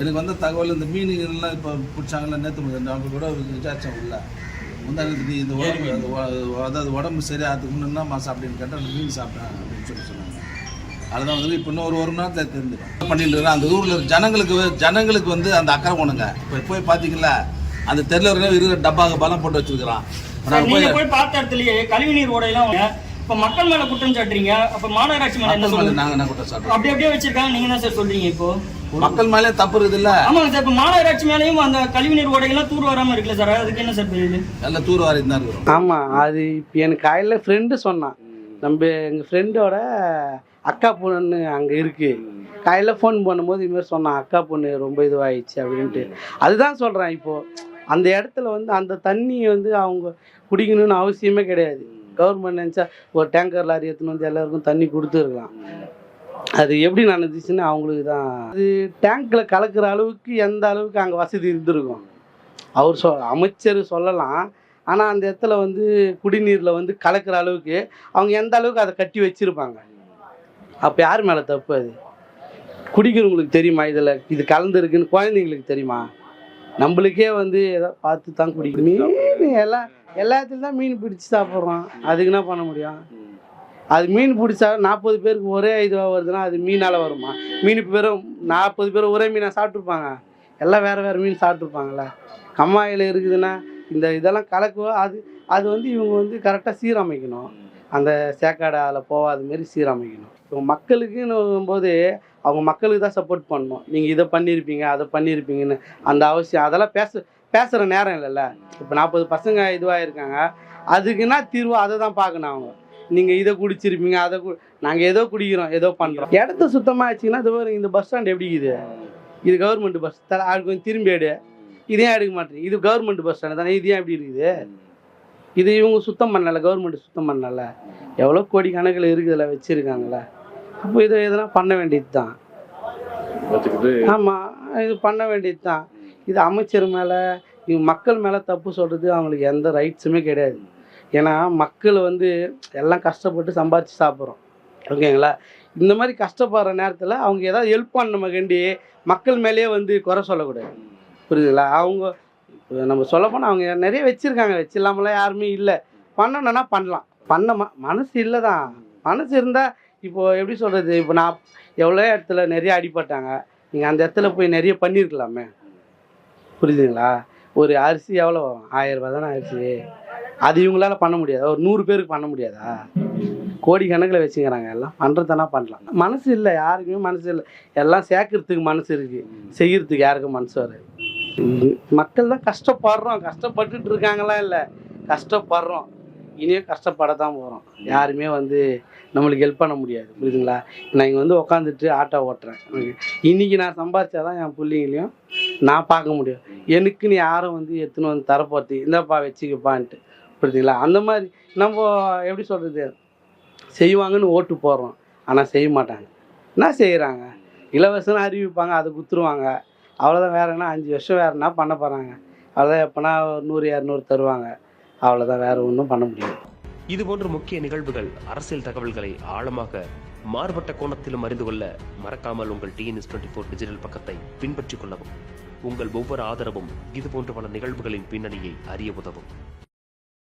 எனக்கு வந்த தகவல் இந்த மீனுங்கள்லாம் இப்போ பிடிச்சாங்கல்ல நேற்று அவங்க கூட விசாரிச்சோம் உள்ள. முந்தானத்துக்கு நீ இந்த உடம்பு அதாவது உடம்பு சரியாகிறதுக்கு முன்னா சாப்பிட்டேன்னு கேட்டால் அந்த மீன் சாப்பிட்டேன் அப்படின்னு சொல்லி சொன்னாங்க. அதுதான் வந்து இப்போ இன்னும் ஒரு ஒரு மணி நேரத்தில் தெரிஞ்சிடும் பண்ணிட்டு இருக்கேன்? அந்த ஊரில் ஜனங்களுக்கு ஜனங்களுக்கு வந்து அந்த அக்கறை போனுங்க இப்போ போய் பார்த்தீங்களா அந்த தெருல இருக்கிற டப்பாக பலம் போட்டு வச்சிருக்கிறான். சார், போய் போய் பார்த்த இடத்துலயே கழிவுநீர் ஓடையெல்லாம் வாங்க. இப்ப மக்கள் மேல குற்றம் சாட்டுறீங்க. அப்ப மாநகராட்சி மேல என்ன சொல்லுங்க நாங்கள் என்ன குற்றம் சாட்டுறோம்? அப்படி அப்படியே வச்சிருக்காங்க. நீங்க தான் சார் சொல்றீங்க இப்போ? மக்கள் மேலே தப்பு இருக்குது இல்லை? ஆமாங்க சார் இப்ப மாநகராட்சி மேலயும் அந்த கழிவுநீர் ஓடைகள்லாம் தூர் வராம இருக்குல்ல சார்? அதுக்கு என்ன சார் பெரியது நல்ல தூர் வாரி தான் இருக்கிறோம் ஆமாம் அது இப்போ எனக்கு காலையில் ஃப்ரெண்டு சொன்னான் நம்ம எங்கள் ஃப்ரெண்டோட அக்கா பொண்ணு அங்கே இருக்குது காலையில் ஃபோன் பண்ணும்போது இதுமாரி சொன்னான் அக்கா பொண்ணு ரொம்ப இதுவாகிடுச்சு அப்படின்ட்டு. அதுதான் சொல்கிறேன் இப்போது அந்த இடத்துல வந்து அந்த தண்ணி வந்து அவங்க குடிக்கணும்னு அவசியமே கிடையாது. கவர்மெண்ட் நினச்சா ஒரு டேங்கர் லாரி எடுத்துன்னு வந்து எல்லாருக்கும் தண்ணி கொடுத்துருக்கலாம். அது எப்படி நடந்துச்சுன்னு அவங்களுக்கு தான். அது டேங்க்கில் கலக்கிற அளவுக்கு எந்த அளவுக்கு அங்கே வசதி இருந்திருக்கும். அவர் சொ அமைச்சர் சொல்லலாம். ஆனால் அந்த இடத்துல வந்து குடிநீரில் வந்து கலக்கிற அளவுக்கு அவங்க எந்த அளவுக்கு அதை கட்டி வச்சுருப்பாங்க? அப்போ யார் மேலே தப்பு அது? குடிக்கிறவங்களுக்கு தெரியுமா இதில்? இது கலந்துருக்குன்னு குழந்தைங்களுக்கு தெரியுமா? நம்மளுக்கே வந்து ஏதோ பார்த்து தான் குடிக்கணும். மீன் எல்லாம் எல்லாத்துலையும் தான் மீன் பிடிச்சி சாப்பிட்றோம். அதுக்கு என்ன பண்ண முடியும்? அது மீன் பிடிச்சா நாற்பது பேருக்கு ஒரே இதுவாக வருதுன்னா அது மீனால் வருமா? மீன் பேரும் நாற்பது பேர் ஒரே மீனை சாப்பிட்ருப்பாங்க எல்லாம் வேறு வேறு மீன் சாப்பிட்ருப்பாங்களே கம்மாயில் இருக்குதுன்னா இந்த இதெல்லாம் கலக்குவோ அது அது வந்து இவங்க வந்து கரெக்டாக சீரமைக்கணும். அந்த சேக்காடை அதில் போகாத மாரி சீரமைக்கணும். இப்போ மக்களுக்குன்னு போது அவங்க மக்களுக்கு தான் சப்போர்ட் பண்ணணும். நீங்கள் இதை பண்ணியிருப்பீங்க அதை பண்ணியிருப்பீங்கன்னு அந்த அவசியம். அதெல்லாம் பேச பேசுகிற நேரம் இல்லைல்ல. இப்போ நாற்பது பசங்க இதுவாக இருக்காங்க அதுக்குன்னா தீர்வு அதை தான் பார்க்கணும் அவங்க. நீங்கள் இதை குடிச்சிருப்பீங்க அதை கு நாங்கள் ஏதோ குடிக்கிறோம் ஏதோ பண்ணுறோம் இடத்த சுத்தமாக ஆச்சுன்னா இது இந்த பஸ் ஸ்டாண்ட் எப்படி இருக்குது? இது கவர்மெண்ட் பஸ் தலை அது கொஞ்சம் திரும்பி எடு. இதே எடுக்க மாட்டேங்க இது கவர்மெண்ட் பஸ் ஸ்டாண்ட் தானே இது ஏன் எப்படி இருக்குது? இது இவங்க சுத்தம் பண்ணல கவர்மெண்ட் சுத்தம் பண்ணல. எவ்வளோ கோடி கணக்கில் இருக்குதுல வச்சுருக்காங்களே அப்போ இதை எதனா பண்ண வேண்டியது தான் ஆமாம் இது பண்ண வேண்டியது தான் இது அமைச்சர் மேலே இது மக்கள் மேலே தப்பு சொல்கிறது அவங்களுக்கு எந்த ரைட்ஸுமே கிடையாது. ஏன்னா மக்கள் வந்து எல்லாம் கஷ்டப்பட்டு சம்பாதிச்சு சாப்பிட்றோம். ஓகேங்களா? இந்த மாதிரி கஷ்டப்படுற நேரத்தில் அவங்க ஏதாவது ஹெல்ப் பண்ண கண்டி மக்கள் மேலேயே வந்து குறை சொல்லக்கூடாது. புரியுதுங்களா? அவங்க நம்ம சொல்ல போனால் அவங்க நிறைய வச்சுருக்காங்க. வச்சில்லாமலாம் யாருமே இல்லை. பண்ணணும்னா பண்ணலாம். பண்ண ம மனசு இல்லை தான் மனசு இருந்தால் இப்போது எப்படி சொல்கிறது இப்போ நான் எவ்வளோ இடத்துல நிறைய அடிபட்டாங்க. நீங்கள் அந்த இடத்துல போய் நிறைய பண்ணியிருக்கலாமே புரியுதுங்களா? ஒரு அரிசி எவ்வளோ ஆயிரம் ரூபா தானே அரிசி அது இவங்களால பண்ண முடியாதா? ஒரு நூறு பேருக்கு பண்ண முடியாதா? கோடி கணக்கில் வச்சுக்கிறாங்க. எல்லாம் பண்ணுறதுனா பண்ணலாம். மனசு இல்லை யாருக்குமே மனசு இல்லை. எல்லாம் சேர்க்கறதுக்கு மனசு இருக்குது செய்யறதுக்கு யாருக்கும் மனசு வராது. மக்கள் தான் கஷ்டப்படுறோம். கஷ்டப்பட்டுட்டு இருக்காங்களா இல்லை? கஷ்டப்படுறோம். இனியும் கஷ்டப்பட தான் போகிறோம் யாருமே வந்து நம்மளுக்கு ஹெல்ப் பண்ண முடியாது. புரியுதுங்களா? நான் இங்கே வந்து உட்காந்துட்டு ஆட்டோ ஓட்டுறேன். இன்னைக்கு நான் சம்பாதிச்சாதான் என் பிள்ளைங்களையும் நான் பார்க்க முடியும். எனக்குன்னு யாரும் வந்து எடுத்துன்னு வந்து தரப்போறது? இந்தப்பா வச்சுக்கப்பான்ட்டு புரியுதுங்களா அந்த மாதிரி நம்ம எப்படி சொல்கிறது செய்வாங்கன்னு ஓட்டு போடுறோம். ஆனால் செய்ய மாட்டாங்க. என்ன செய்கிறாங்க இலவசம்னு அறிவிப்பாங்க அதை குத்துருவாங்க. அவ்வளோதான் வேறு என்ன? அஞ்சு வருஷம் வேறு என்ன பண்ண போகிறாங்க அவ்வளோதான் எப்போனா ஒரு நூறு இரநூறு தருவாங்க. அவ்வளோதான் வேறு ஒன்றும் பண்ண முடியாது. இது போன்ற முக்கிய நிகழ்வுகள் அரசியல் தகவல்களை ஆழமாக மாறுபட்ட கோணத்திலும் அறிந்து கொள்ள மறக்காமல் உங்கள் டிஎன்எஸ் டுவெண்ட்டி ஃபோர் டிஜிட்டல் பக்கத்தை பின்பற்றிக் கொள்ளவும். உங்கள் ஒவ்வொரு ஆதரவும் இது போன்ற பல நிகழ்வுகளின் பின்னணியை அறிய உதவும்.